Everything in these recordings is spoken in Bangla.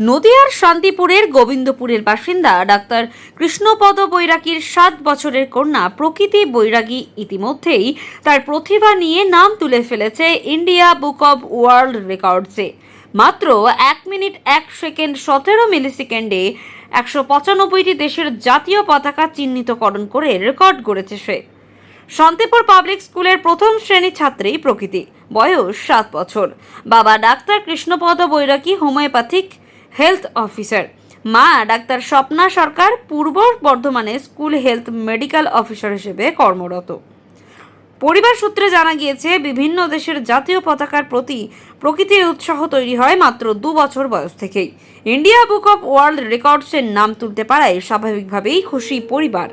নদিয়ার শান্তিপুরের গোবিন্দপুরের বাসিন্দা ডাক্তার কৃষ্ণপদ বৈরাগীর সাত বছরের কন্যা প্রকৃতি বৈরাগী ইতিমধ্যেই তার প্রতিভা নিয়ে নাম তুলে ফেলেছে ইন্ডিয়া বুক অব ওয়ার্ল্ড রেকর্ডসে। মাত্র এক মিনিট এক সেকেন্ড সতেরো মিলি সেকেন্ডে একশো পঁচানব্বইটি দেশের জাতীয় পতাকা চিহ্নিতকরণ করে রেকর্ড গড়েছে সে। শান্তিপুর পাবলিক স্কুলের প্রথম শ্রেণি ছাত্রী প্রকৃতি। বয়স সাত বছর। বাবা doctor Krishnapada Bairagi homeopathic health officer. মা, ডাক্তার স্বপ্না সরকার পূর্ব বর্ধমানে স্কুল হেলথ মেডিকেল অফিসার হিসেবে কর্মরত। পরিবার সূত্রে জানা গিয়েছে, বিভিন্ন দেশের জাতীয় পতাকার প্রতি প্রকৃতির উৎসাহ তৈরি হয় মাত্র দু বছর বয়স থেকেই। ইন্ডিয়া বুক অফ ওয়ার্ল্ড রেকর্ডসের নাম তুলতে পারায় স্বাভাবিকভাবেই খুশি পরিবার।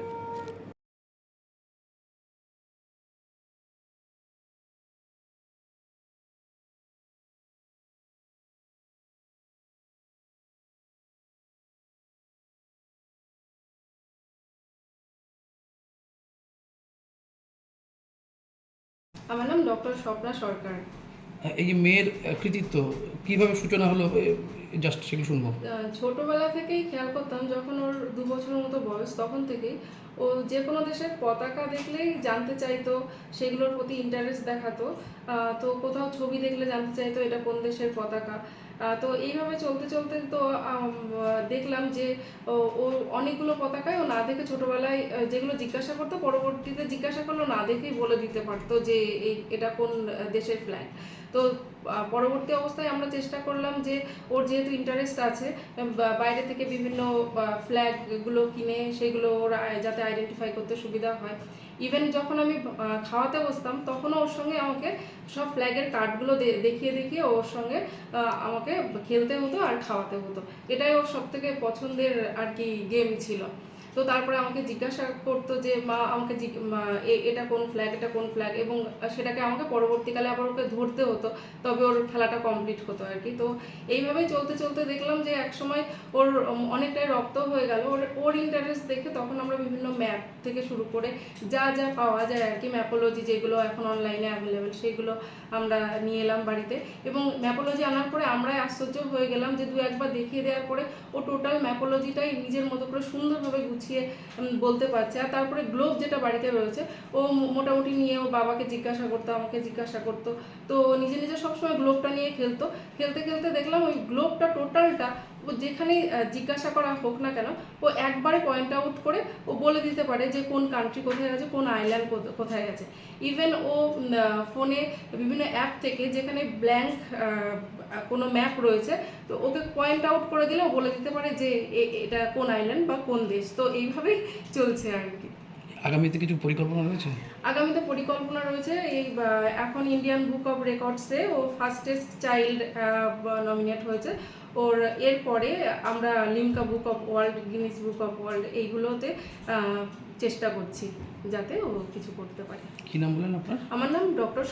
আমার নাম ডক্টর স্বপ্না সরকার। এই যে মেয়ের কৃতিত্ব কীভাবে সূচনা হলো জাস্ট সেগুলো শুনব। ছোটবেলা থেকেই খেয়াল করতাম যখন ওর দু বছরের মতো বয়স তখন থেকেই ও যে কোনো দেশের পতাকা দেখলেই জানতে চাইতো সেগুলোর প্রতি ইন্টারেস্ট দেখাতো। তো কোথাও ছবি দেখলে জানতে চাইতো এটা কোন দেশের পতাকা। তো এইভাবে চলতে চলতে তো দেখলাম যে, ও অনেকগুলো পতাকায় ও না দেখে ছোটোবেলায় যেগুলো জিজ্ঞাসা করতো, পরবর্তীতে জিজ্ঞাসা করল না দেখেই বলে দিতে পারতো যে, এই, এটা কোন দেশের ফ্ল্যাগ তো পরবর্তী অবস্থায় আমরা চেষ্টা করলাম যে ওর যেহেতু ইন্টারেস্ট আছে বাইরে থেকে বিভিন্ন ফ্ল্যাগগুলো কিনে সেগুলো ওর যাতে আইডেন্টিফাই করতে সুবিধা হয়। ইভেন যখন আমি খাওয়াতে বসতাম, তখনও ওর সঙ্গে আমাকে সব ফ্ল্যাগের কার্ডগুলো দেখিয়ে দেখিয়ে ওর সঙ্গে আমাকে খেলতে হতো আর খাওয়াতে হতো। এটাই ওর সব থেকে পছন্দের আর কি গেম ছিল। তো তারপরে আমাকে জিজ্ঞাসা করতো যে, মা, আমাকে এটা কোন ফ্ল্যাগ এটা কোন ফ্ল্যাগ এবং সেটাকে আমাকে পরবর্তীকালে আবার ওকে ধরতে হতো, তবে ওর খেলাটা কমপ্লিট হতো আর কি। তো এইভাবেই চলতে চলতে দেখলাম যে একসময় ওর অনেকটাই রপ্ত হয়ে গেল। ওর ওর ইন্টারেস্ট দেখে তখন আমরা বিভিন্ন ম্যাপ থেকে শুরু করে যা যা পাওয়া যায় আর কি ম্যাপোলজি যেগুলো এখন অনলাইনে অ্যাভেলেবেল সেগুলো আমরা নিয়ে এলাম বাড়িতে। এবং ম্যাপোলজি আনার পরে আমরাই আশ্চর্য হয়ে গেলাম যে দু একবার দেখিয়ে দেওয়ার পরে ও টোটাল ম্যাপোলজিটাই নিজের মতো করে সুন্দরভাবে গুছিয়ে উম, বলতে পারছে। আর তারপরে গ্লোভ যেটা বাড়িতে রয়েছে ও মোটামুটি নিয়ে ও বাবাকে জিজ্ঞাসা করতো আমাকে জিজ্ঞাসা করতো। তো নিজে নিজে সবসময় গ্লোভটা নিয়ে খেলতো। খেলতে খেলতে দেখলাম ওই গ্লোভটা টোটালটা ও যেখানেই জিজ্ঞাসা করা হোক না কেন, ও একবারে পয়েন্ট আউট করে ও বলে দিতে পারে যে কোন কান্ট্রি কোথায় আছে, কোন আইল্যান্ড কোথায় আছে। ইভেন ও ফোনে বিভিন্ন অ্যাপ থেকে যেখানে ব্ল্যাঙ্ক কোনো ম্যাপ রয়েছে, তো ওকে পয়েন্ট আউট করে দিলে ও বলে দিতে পারে যে এটা কোন আইল্যান্ড বা কোন দেশ। তো এইভাবেই চলছে আর কি। আগামীতে কিছু পরিকল্পনা রয়েছে? আগামীতে পরিকল্পনা রয়েছে এই এখন ইন্ডিয়ান বুক অফ রেকর্ডসে ও ফার্স্টেস্ট চাইল্ড নমিনেট হয়েছে। ওর এরপরে আমরা Limca book of world Guinness book of world এইগুলোতে চেষ্টা করছি যাতে ও কিছু করতে পারে। কি নাম বলেন আপনার? আমার নাম ডক্টর